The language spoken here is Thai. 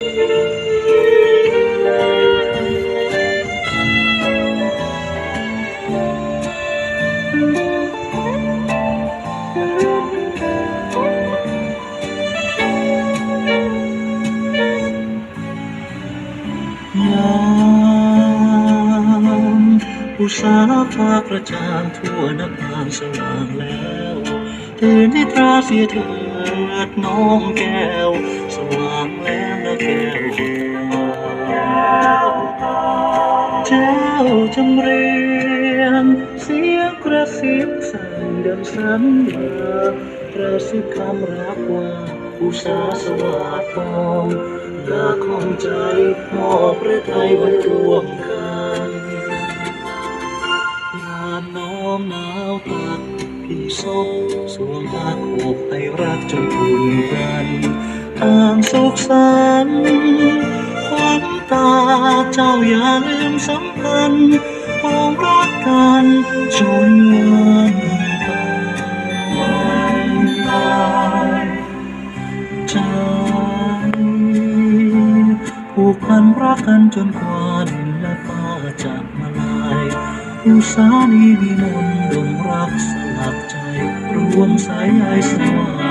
ยามอุสาฟ้ากระจ่างทั่วนับทางสว่างแล้วตื่นนิทราเสียเถิดน้องแก้ว สว่างแล้ว แจ้วจำเรียงเสียงกระซิบสั่งดังสัญญากระซิบคำรักว่าอุสาสวัสดิ์องลาของใจมอบพระไทยไว้ร่วมกันงานน้อมหนาวตักพี่ศพสวมผ้าโขบให้รักจนอุ่นกันต่างสุขสันต์ เจ้าอย่าลืมสำคัญปองรักกันจนวันตายใจผูกพันรักกันจนกว่าดินและฟ้าจะมาลายอุสานีมีมนต์ดงรักสลักใจ รวมสายใยสว่าง